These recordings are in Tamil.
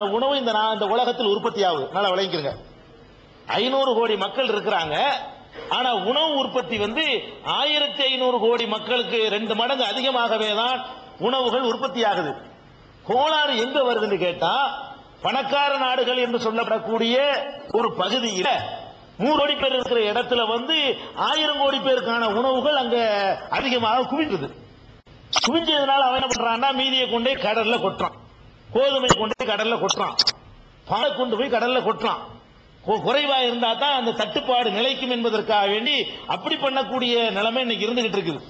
உணவு இந்த நான் இந்த உலகத்தில் உற்பத்தி ஆகுது. நல்லா விளங்கிக்கிறங்க ஐநூறு கோடி மக்கள் இருக்கிறாங்க. ஆனா உணவு உற்பத்தி வந்து ஆயிரத்தி ஐநூறு கோடி மக்களுக்கு ரெண்டு மடங்கு அதிகமாகவே தான் உணவுகள் உற்பத்தி ஆகுது. கோளாறு எங்க வருதுன்னு கேட்டா பணக்கார நாடுகள் என்று சொல்லப்படக்கூடிய ஒரு பகுதியில நூறு கோடி பேர் இருக்கிற இடத்துல வந்து ஆயிரம் கோடி பேருக்கான உணவுகள் அங்க அதிகமாக குவிந்தது குவிஞ்சதுனால அவன் என்ன பண்றான்னா மீதியை கொண்டே கடல்ல கொட்டுறான். கோதுமை கொண்டு போய் கடல்ல கொட்டுறான். பாலை கொண்டு போய் கடல்ல கொட்டுறான். கொ- குறைவா இருந்தா தான் அந்த தட்டுப்பாடு நிலைக்கும் என்பதற்காக வேண்டி அப்படி பண்ணக்கூடிய நிலைமை இன்னைக்கு இருந்துகிட்டு இருக்குது.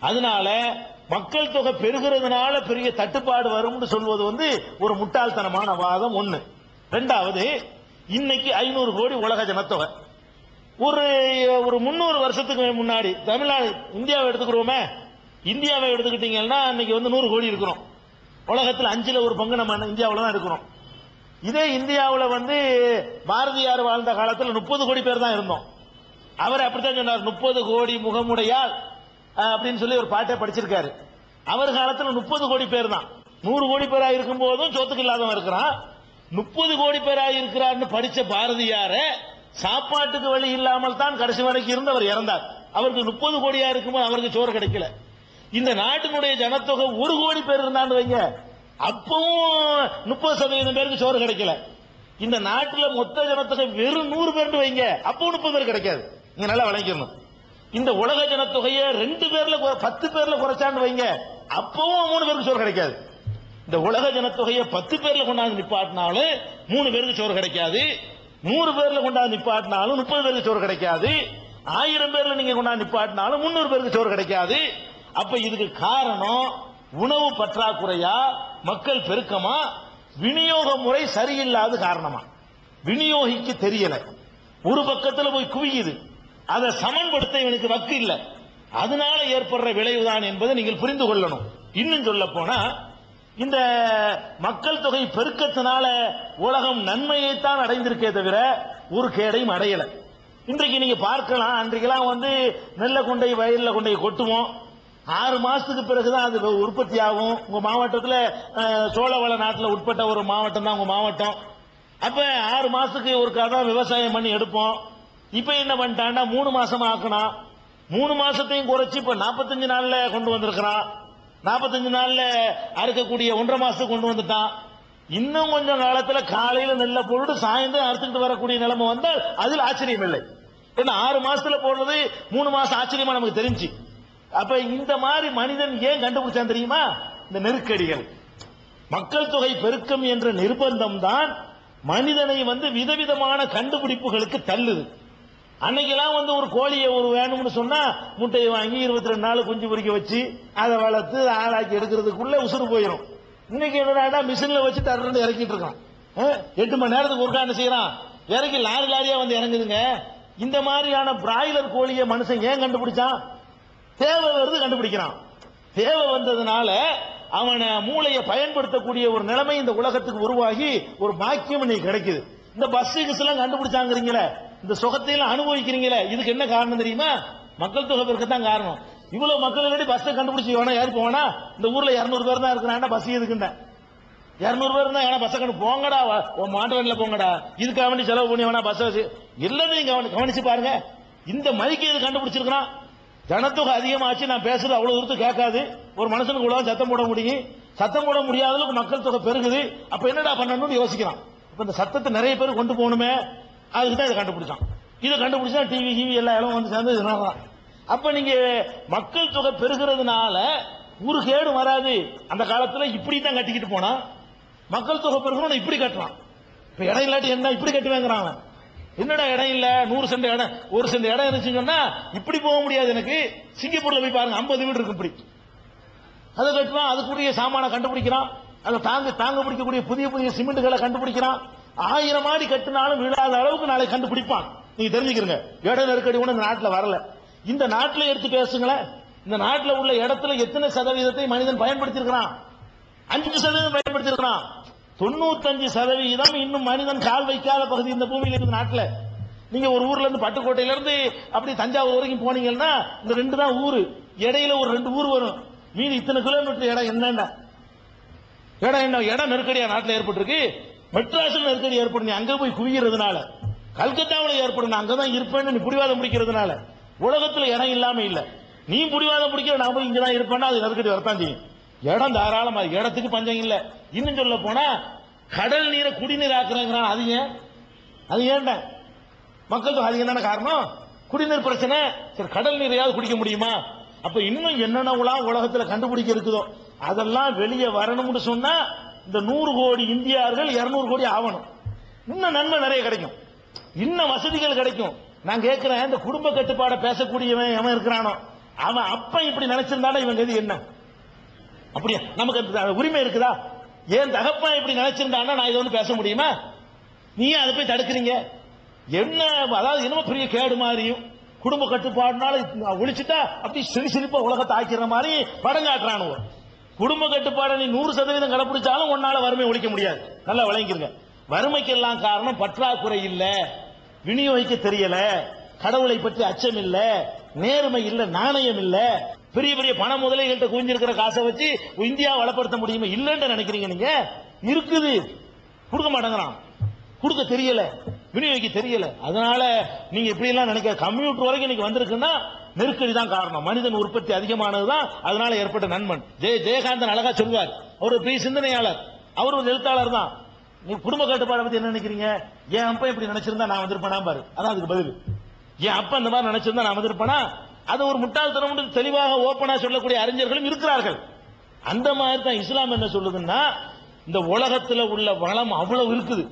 அதனால மக்கள் தொகை பெருகிறதுனால பெரிய தட்டுப்பாடு வரும்னு சொல்வது வந்து ஒரு முட்டாள்தனமான வாதம் ஒண்ணு. ரெண்டாவது இன்னைக்கு ஐநூறு கோடி உலக ஜனத்தொகை. ஒரு ஒரு முந்நூறு வருஷத்துக்கு முன்னாடி தமிழ்நாடு இந்தியாவை எடுத்துக்கிறோமே. இந்தியாவை எடுத்துக்கிட்டீங்கன்னா இன்னைக்கு வந்து நூறு கோடி இருக்கிறோம். உலகத்தில் அஞ்சுல ஒரு பங்கு நம்ம இந்தியாவில் தான் இருக்கிறோம். இதே இந்தியாவில் வந்து பாரதியார் வாழ்ந்த காலத்தில் முப்பது கோடி பேர் தான் இருந்தோம். அவர் அப்படித்தான் சொன்னார் முப்பது கோடி முகமுடையால் அப்படின்னு சொல்லி ஒரு பாட்டை படிச்சிருக்காரு. அவர் காலத்தில் முப்பது கோடி பேர் தான் நூறு கோடி பேராக இருக்கும் போதும் சொத்துக்கு இல்லாதவன் இருக்கிறான். முப்பது கோடி பேராக இருக்கிறார்னு படிச்ச பாரதியார சாப்பாட்டுக்கு வழி இல்லாமல் தான் கடைசி வரைக்கும் இருந்து அவர் இறந்தார். அவருக்கு முப்பது கோடியா இருக்கும்போது அவருக்கு சோறு கிடைக்கல. இந்த நாட்டினுடைய ஜனத்தொகை ஒரு கோடி பேர் இருந்தான்னு வைங்க. அப்பவும் முப்பது சதவீதம் பேருக்கு சோறு கிடைக்கல. இந்த நாட்டில் மொத்த ஜனத்தொகை வெறும் நூறு பேர் வைங்க. அப்பவும் முப்பது பேர் கிடைக்காது. இங்க நல்லா விளங்கிக்கணும் இந்த உலக ஜனத்தொகையை ரெண்டு பேர்ல பத்து பேர்ல குறைச்சான்னு வைங்க. அப்பவும் மூணு பேருக்கு சோறு கிடைக்காது. இந்த உலக ஜனத்தொகையை பத்து பேர்ல கொண்டாந்து நிப்பாட்டினாலும் மூணு பேருக்கு சோறு கிடைக்காது. நூறு பேர்ல கொண்டாந்து நிப்பாட்டினாலும் முப்பது பேருக்கு சோறு கிடைக்காது. ஆயிரம் பேர்ல நீங்க கொண்டாந்து நிப்பாட்டினாலும் முன்னூறு பேருக்கு சோறு கிடைக்காது. அப்ப இதுக்கு காரணம் உணவு பற்றாக்குறையா மக்கள் பெருக்கமா விநியோக முறை சரியில்லாத காரணமா? விநியோகிக்க தெரியல. ஒரு பக்கத்தில் போய் குவியுது. அதை சமன்படுத்த இவனுக்கு வக்கு இல்லை. அதனால ஏற்படுற விளைவுதான் என்பதை நீங்கள் புரிந்து கொள்ளணும். இன்னும் சொல்ல போனா இந்த மக்கள் தொகை பெருக்கத்தினால உலகம் நன்மையைத்தான் அடைந்திருக்கே தவிர ஒரு கேடையும் அடையலை. இன்றைக்கு நீங்க பார்க்கலாம் அன்றைக்கெல்லாம் வந்து நெல்லை கொண்டை வயல்ல கொண்டை கொட்டுவோம். ஆறு மாசத்துக்கு பிறகுதான் அது உற்பத்தி ஆகும். உங்க மாவட்டத்தில் சோழவள நாட்டில் உட்பட்ட ஒரு மாவட்டம் தான் உங்க மாவட்டம். அப்ப ஆறு மாசத்துக்கு ஒரு தான் விவசாயம் பண்ணி எடுப்போம். இப்ப என்ன பண்ணிட்டான்னா மூணு மாசம் ஆக்கணும் மூணு மாசத்தையும் குறைச்சி இப்ப நாற்பத்தஞ்சு நாள்ல கொண்டு வந்திருக்கிறான். நாற்பத்தஞ்சு நாள்ல அறுக்கக்கூடிய ஒன்றரை மாசத்துக்கு கொண்டு வந்துட்டான். இன்னும் கொஞ்சம் காலத்துல காலையில நெல்ல போட்டு சாயந்தரம் அறுத்துக்கிட்டு வரக்கூடிய நிலைமை வந்தால் அதில் ஆச்சரியம் இல்லை ஏன்னா ஆறு மாசத்துல போடுறது மூணு மாசம் ஆச்சரியமா நமக்கு தெரிஞ்சு. அப்ப இந்த மாதிரி மனிதன் ஏன் கண்டுபிடிச்சான் தெரியுமா? இந்த நெருக்கடிகள். மக்கள் தொகை பெருக்கம் என்ற நிர்பந்தம் தான் மனிதனை வந்து விதவிதமான கண்டுபிடிப்புகளுக்கு தள்ளுது. அன்னைக்கெல்லாம் வந்து ஒரு கோழியை ஒரு வேணும்னு சொன்னா முட்டையை வாங்கி இருபத்தி ரெண்டு நாள் குஞ்சு பொறிக்க வச்சு அதை வளர்த்து ஆளாக்கி எடுக்கிறதுக்குள்ள உசுறு போயிடும் இன்னைக்கு என்னடா மிஷின்ல வச்சு தரண்டு இறக்கிட்டு இருக்கான். எட்டு மணி நேரத்துக்கு ஒரு என்ன செய்யறான்? இறக்கி லாரி லாரியா வந்து இறங்குதுங்க. இந்த மாதிரியான பிராய்லர் கோழியை மனுஷன் ஏன் கண்டுபிடிச்சான்? தேவை வருது கண்டுபிடிக்கிறான். தேவை வந்ததுனால அவனை மூளையை பயன்படுத்தக்கூடிய ஒரு நிலைமை இந்த உலகத்துக்கு உருவாகி ஒரு பாக்கியம் இன்னைக்கு கிடைக்குது. இந்த பஸ் எல்லாம் கண்டுபிடிச்சாங்கிறீங்களே இந்த சுகத்தையெல்லாம் அனுபவிக்கிறீங்களே இதுக்கு என்ன காரணம் தெரியுமா? மக்கள் தொகை பெருக்கத்தான் காரணம். இவ்வளவு மக்கள் இல்லாட்டி பஸ்ஸை கண்டுபிடிச்சி வேணா ஏறி போனா இந்த ஊர்ல இருநூறு பேர் தான் இருக்கிறான் பஸ் எதுக்குண்டேன் இருநூறு பேர் தான் ஏன்னா பஸ்ஸை கண்டு போங்கடா வா- மாட்டு போங்கடா. இதுக்காக வேண்டி செலவு பண்ணி வேணா பஸ் எல்லாத்தையும் அவனை கவனிச்சு பாருங்க. இந்த மைக்கு இது கண்டுபிடிச்சிருக்கிறான்? ஜனத்தொகை அதிகமாச்சு நான் பேசுறது அவ்வளவு தூரத்து கேட்காது. ஒரு மனுஷனுக்கு உள்ள சத்தம் போட முடியும். சத்தம் போட முடியாத அளவுக்கு மக்கள் தொகை பெருகுது. அப்ப என்னடா பண்ணணும்னு யோசிக்கிறான். இப்ப இந்த சத்தத்தை நிறைய பேர் கொண்டு போகணுமே. அதுக்கு தான் இதை கண்டுபிடிச்சான். இதை கண்டுபிடிச்சா டிவி கிவி எல்லா இடம் வந்து சேர்ந்து இதனால அப்ப நீங்க மக்கள் தொகை பெருகிறதுனால ஒரு கேடு வராது. அந்த காலத்துல இப்படி தான் கட்டிக்கிட்டு போனா மக்கள் தொகை பெருகணும் இப்படி கட்டுறான். இப்ப இடம் இல்லாட்டி என்ன இப்படி கட்டுவேங்கிறான் என்னடா இடம் இல்ல? நூறு சென்ட் இடம். ஒரு சென்ட் இடம் இருந்துச்சுன்னு சொன்னா இப்படி போக முடியாது எனக்கு. சிங்கப்பூர்ல போய் பாருங்க 50 வீடு இருக்கு இப்படி. அதை கட்டுவான் அதுக்குரிய சாமானை கண்டுபிடிக்கிறான். அதை தாங்க தாங்க பிடிக்கக்கூடிய புதிய புதிய சிமெண்ட்டுகளை கண்டுபிடிக்கிறான். ஆயிரம் மாடி கட்டினாலும் விழாத அளவுக்கு நாளை கண்டுபிடிப்பான். நீங்க தெரிஞ்சுக்கிறீங்க. இட நெருக்கடி கூட இந்த நாட்டில் வரல. இந்த நாட்டில் எடுத்து பேசுங்களேன். இந்த நாட்டில் உள்ள இடத்துல எத்தனை சதவீதத்தை மனிதன் பயன்படுத்தியிருக்கிறான்? அஞ்சு சதவீதம் பயன்படுத்தியிருக்கிறான். தொண்ணூத்தஞ்சு சதவீதம் இன்னும் மனிதன் கால் வைக்காத பகுதி இந்த பூமியில் இருக்கு நாட்டில். நீங்க ஒரு ஊர்ல இருந்து பட்டுக்கோட்டையில இருந்து அப்படி தஞ்சாவூர் வரைக்கும் போனீங்கன்னா இந்த ரெண்டு தான் ஊரு. இடையில ஒரு ரெண்டு ஊர் வரும். மீதி இத்தனை கிலோமீட்டர் இடம் என்னென்ன? இடம் என்ன? இடம் நெருக்கடியா நாட்டில் ஏற்பட்டிருக்கு. மெட்ராஸில் நெருக்கடி ஏற்படும் நீ அங்க போய் குவிகிறதுனால கல்கத்தாவில் ஏற்படும் நான் அங்கதான் இருப்பேன்னு நீ புடிவாதம் பிடிக்கிறதுனால. உலகத்துல இடம் இல்லாம இல்ல. நீ புடிவாதம் பிடிக்கிற நான் போய் இங்கதான் இருப்பேன்னா அது நெருக்கடி வரத்தான் செய்யும். இடம் தாராளமா இடத்துக்கு பஞ்சம் இல்லை. இன்னும் சொல்ல போனா கடல் நீரை குடிநீர் ஆக்குறேங்கிறான் அது ஏன்? அது ஏன்டா? மக்கள் தொகை அதிகம் தானே காரணம்? குடிநீர் பிரச்சனை. சரி கடல் நீரையாவது குடிக்க முடியுமா? அப்ப இன்னும் என்னென்னலாம் உலகத்துல கண்டுபிடிக்க இருக்குதோ அதெல்லாம் வெளியே வரணும்னு சொன்னா இந்த நூறு கோடி இந்தியார்கள் இருநூறு கோடி ஆகணும். இன்னும் நன்மை நிறைய கிடைக்கும். இன்னும் வசதிகள் கிடைக்கும். நான் கேட்கிறேன் இந்த குடும்ப கட்டுப்பாடை பேசக்கூடியவன் எவன் இருக்கிறானோ? அவன் அப்ப இப்படி நினைச்சிருந்தாலும் இவங்க இது என்ன? அப்படியா? நமக்கு உரிமை இருக்குதா? ஏன் தகப்பன் இப்படி நினைச்சிருந்தான்னா நான் இதை வந்து பேச முடியுமா? நீ ஏன் அதை போய் தடுக்கிறீங்க? என்ன அதாவது என்னமோ பெரிய கேடு மாதிரியும் குடும்ப கட்டுப்பாடுனால ஒழிச்சுட்டா அப்படி சிறு சிரிப்பா உலகத்தை ஆக்கிற மாதிரி படம் காட்டுறானுவோ குடும்ப கட்டுப்பாடை நீ நூறு சதவீதம் கடைப்பிடிச்சாலும் உன்னால வறுமை ஒழிக்க முடியாது. நல்லா விளங்கிருங்க. வறுமைக்கெல்லாம் காரணம் பற்றாக்குறை இல்ல. விநியோகிக்க தெரியல. கடவுளை பற்றி அச்சம் இல்ல. நேர்மை இல்ல நாணயம் இல்லை. பெரிய பெரிய பண முதலைகள்கிட்ட குவிஞ்சிருக்கிற காசை வச்சு இந்தியா வளப்படுத்த முடியுமா? இல்லைன்னு நினைக்கிறீங்க நீங்க? இருக்குது. கொடுக்க மாட்டேங்கிறான். கொடுக்க தெரியல. விநியோகிக்க தெரியல. அதனால நீங்க இப்படி எல்லாம் நினைக்க கம்ப்யூட்டர் வரைக்கும் இன்னைக்கு வந்திருக்குன்னா நெருக்கடி தான் காரணம். மனிதன் உற்பத்தி அதிகமானதுதான் அதனால ஏற்பட்ட நண்பன். ஜெய ஜெயகாந்தன் அழகா சொல்வார் அவர் ஒரு பெரிய சிந்தனையாளர். அவர் ஒரு எழுத்தாளர் தான். நீ குடும்ப கட்டுப்பாடை பத்தி என்ன நினைக்கிறீங்க? என் அப்பா இப்படி நினைச்சிருந்தா நான் வந்திருப்பேனா பாரு அதான் அதுக்கு பதில். என் அப்பா இந்த மாதிரி நினைச்சிருந்தா நான் வந்திருப்பேனா? அது ஒரு முட்டாள்தனம் தெளிவாக ஓப்பனா சொல்லக்கூடிய அறிஞர்களும் இருக்கிறார்கள். அந்த மாதிரி தான் இஸ்லாம் என்ன சொல்லுதுன்னா இந்த உலகத்தில் உள்ள வளம் அவ்வளவு இருக்குது.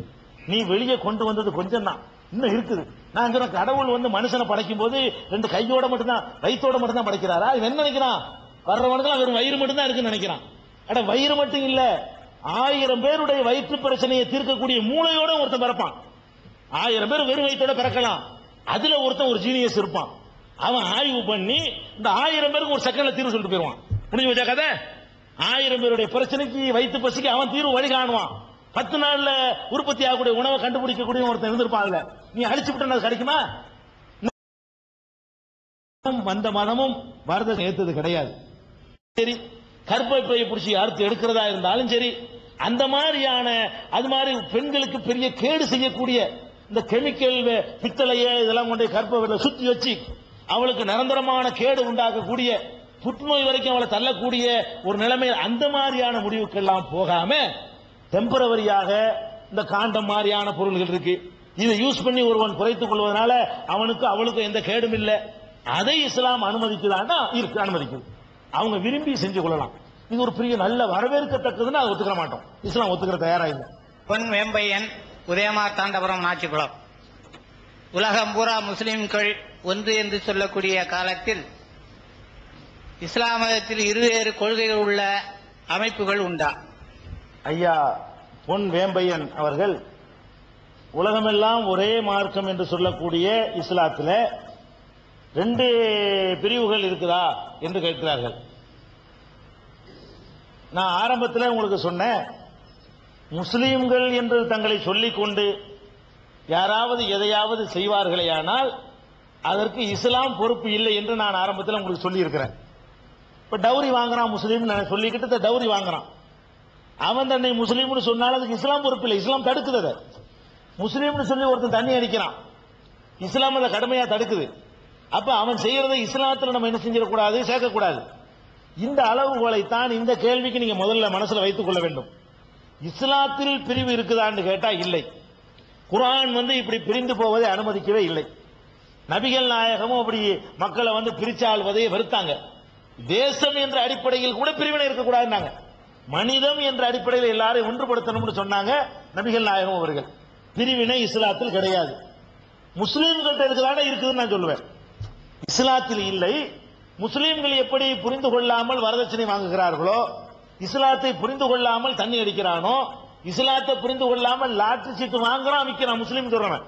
நீ வெளியே கொண்டு வந்தது கொஞ்சம் தான் இன்னும் இருக்குது. நான் சொல்றேன் கடவுள் வந்து மனுஷனை படைக்கும் போது ரெண்டு கையோட மட்டும்தான் வயிற்றோட மட்டும்தான் படைக்கிறாரா? இவன் என்ன நினைக்கிறான்? வர்றவனுக்கு வெறும் வயிறு மட்டும் தான் இருக்குன்னு நினைக்கிறான். அட வயிறு மட்டும் இல்ல. ஆயிரம் பேருடைய வயிற்று பிரச்சனையை தீர்க்கக்கூடிய மூளையோட ஒருத்தன் பிறப்பான். ஆயிரம் பேர் வெறும் வயிற்றோட பிறக்கலாம். அதுல ஒருத்தன் ஒரு ஜீனியஸ் இருப்பான். அவன் ஆய்வு பண்ணி இந்த ஆயிரம் பேருக்கு ஒரு செகண்ட்ல தீர்வு சொல்லிட்டு போயிருவான். முடிஞ்சு வச்சா கதை? ஆயிரம் பேருடைய பிரச்சனைக்கு வயிற்று பசிக்கு அவன் தீர்வு வழி காணுவான். பத்து நாள்ல உற்பத்தி ஆகக்கூடிய உணவை கண்டுபிடிக்கக்கூடிய ஒருத்தன் இருந்திருப்பாங்க நீ அழிச்சு விட்டது கிடைக்குமா? வந்த மதமும் பரதம் ஏத்தது கிடையாது. சரி கற்பப்பையை பிடிச்சி அறுத்து எடுக்கிறதா இருந்தாலும் சரி அந்த மாதிரியான அது மாதிரி பெண்களுக்கு பெரிய கேடு செய்யக்கூடிய இந்த கெமிக்கல் பித்தளைய இதெல்லாம் கொண்டு கற்ப சுத்தி வச்சு அவளுக்கு நிரந்தரமான கேடு உண்டாக்கக்கூடிய புற்றுநோய் வரைக்கும் அவளை தள்ளக்கூடிய ஒரு நிலைமையில் அந்த மாதிரியான முடிவுக்கெல்லாம் போகாம டெம்பரவரியாக இந்த காண்டம் மாதிரியான பொருள்கள் இருக்கு. இதை யூஸ் பண்ணி ஒருவன் குறைத்துக் கொள்வதனால அவனுக்கு அவளுக்கு எந்த கேடும் இல்லை. அதை இஸ்லாம் அனுமதிக்குதான்னா இருக்கு அனுமதிக்குது. அவங்க விரும்பி செஞ்சு கொள்ளலாம். இது ஒரு பெரிய நல்ல வரவேற்கத்தக்கதுன்னு அதை ஒத்துக்கிற மாட்டோம். இஸ்லாம் ஒத்துக்கிற தயாரா இல்லை. பொன் வேம்பையன் உதயமார் தாண்டபுரம் நாச்சிக்குளம். உலகம் பூரா முஸ்லிம்கள் ஒன்று என்று சொல்லக்கூடிய காலத்தில் இஸ்லாம் மதத்தில் இருவேறு கொள்கைகள் உள்ள அமைப்புகள் உண்டா? ஐயா பொன் வேம்பையன் அவர்கள் உலகமெல்லாம் ஒரே மார்க்கம் என்று சொல்லக்கூடிய இஸ்லாத்தில் ரெண்டு பிரிவுகள் இருக்குதா என்று கேட்கிறார்கள். நான் ஆரம்பத்தில் உங்களுக்கு சொன்னேன் முஸ்லீம்கள் என்று தங்களை சொல்லிக்கொண்டு யாராவது எதையாவது செய்வார்களேயானால் அதற்கு இஸ்லாம் பொறுப்பு இல்லை என்று நான் ஆரம்பத்தில் உங்களுக்கு சொல்லியிருக்கிறேன். இப்போ டவுரி வாங்குறான் முஸ்லீம் நான் சொல்லிக்கிட்டு இந்த டவுரி வாங்குறான். அவன் தன்னை முஸ்லீம்னு சொன்னாலும் அதுக்கு இஸ்லாம் பொறுப்பு இல்லை. இஸ்லாம் தடுக்குது அதை. முஸ்லீம்னு சொல்லி ஒருத்தன் தண்ணி அடிக்கிறான். இஸ்லாம் அதை கடுமையாக தடுக்குது. அப்போ அவன் செய்யறதை இஸ்லாத்தில் நம்ம என்ன செஞ்சிடக்கூடாது? சேர்க்கக்கூடாது. இந்த அளவுகோலைத்தான் இந்த கேள்விக்கு நீங்கள் முதல்ல மனசில் வைத்துக் கொள்ள வேண்டும். இஸ்லாத்தில் பிரிவு இருக்குதான்னு கேட்டால் இல்லை. குரான் வந்து இப்படி பிரிந்து போவதை அனுமதிக்கவே இல்லை. நபிகள் நாயகமும் அப்படி மக்களை வந்து பிரிச்சாள்வதை வெறுத்தாங்க. தேசம் என்ற அடிப்படையில் கூட பிரிவினை இருக்கக்கூடாதுனாங்க மனிதம் என்ற அடிப்படையில் எல்லாரையும் ஒன்றுபடுத்தணும்னு சொன்னாங்க நபிகள் நாயகம் அவர்கள். பிரிவினை இஸ்லாத்தில் கிடையாது. முஸ்லீம்கள்ட்ட இருக்குதானே இருக்குதுன்னு நான் சொல்லுவேன். இஸ்லாத்தில் இல்லை. முஸ்லீம்கள் எப்படி புரிந்து கொள்ளாமல் வரதட்சணை வாங்குகிறார்களோ இஸ்லாத்தை புரிந்து கொள்ளாமல் தண்ணி அடிக்கிறானோ இஸ்லாத்தை புரிந்து கொள்ளாமல் லாட்டரி சீட்டு வாங்குறான் விற்கிறான் முஸ்லீம் சொல்றவன்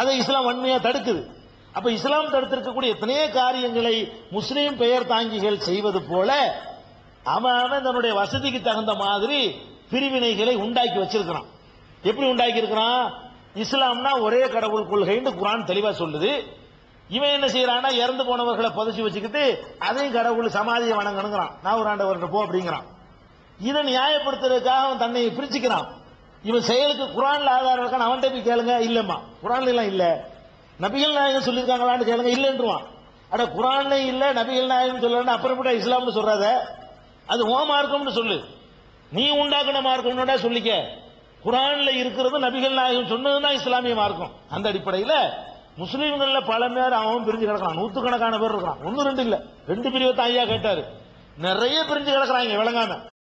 அதை இஸ்லாம் வன்மையா தடுக்குது. அப்ப இஸ்லாம் தடுத்திருக்கக்கூடிய எத்தனையோ காரியங்களை முஸ்லீம் பெயர் தாங்கிகள் செய்வது போல அவன் அவன் தன்னுடைய வசதிக்கு தகுந்த மாதிரி பிரிவினைகளை உண்டாக்கி வச்சிருக்கிறான். எப்படி உண்டாக்கி இருக்கிறான்? இஸ்லாம்னா ஒரே கடவுள் கொள்கைன்னு குரான் தெளிவா சொல்லுது. இவன் என்ன செய்யறான்னா இறந்து போனவர்களை புதைச்சி வச்சுக்கிட்டு அதையும் கடவுள் சமாதியை வணங்கணுங்கிறான். நாவராண்டவர்கிட்ட போ அப்படிங்கிறான். இதை நியாயப்படுத்துறதுக்காக அவன் தன்னை பிரிச்சுக்கிறான். இவன் செயலுக்கு குரான்ல ஆதாரம் இருக்கான்னு அவன்கிட்ட போய் கேளுங்க. இல்லம்மா. குரான்ல எல்லாம் இல்லை. நபிகள் நாயகம் சொல்லியிருக்காங்களான்னு கேளுங்க. இல்லைன்றுவான். அட குரான் இல்ல நபிகள் நாயகம் சொல்லலன்னு அப்புறப்பட்ட இஸ்லாம்னு சொல்றாத? அது ஓ மார்க்கம்னு சொல்லு. நீ உண்டாக்குன மார்க்கம்னுடா சொல்லிக்க? குரான்ல இருக்கிறது நபிகள் நாயகம் சொன்னதுதான் இஸ்லாமிய மார்க்கம். அந்த அடிப்படையில் முஸ்லீம்கள்ல பல பேர் அவன் பிரிஞ்சு கிடக்கிறான். நூத்துக்கணக்கான பேர் இருக்கிறான். ஒன்னு ரெண்டு இல்ல. ரெண்டு பிரிவை ஐயா கேட்டாரு. நிறைய பிரிஞ்சு கிடக்குறாங்க விளங்காம.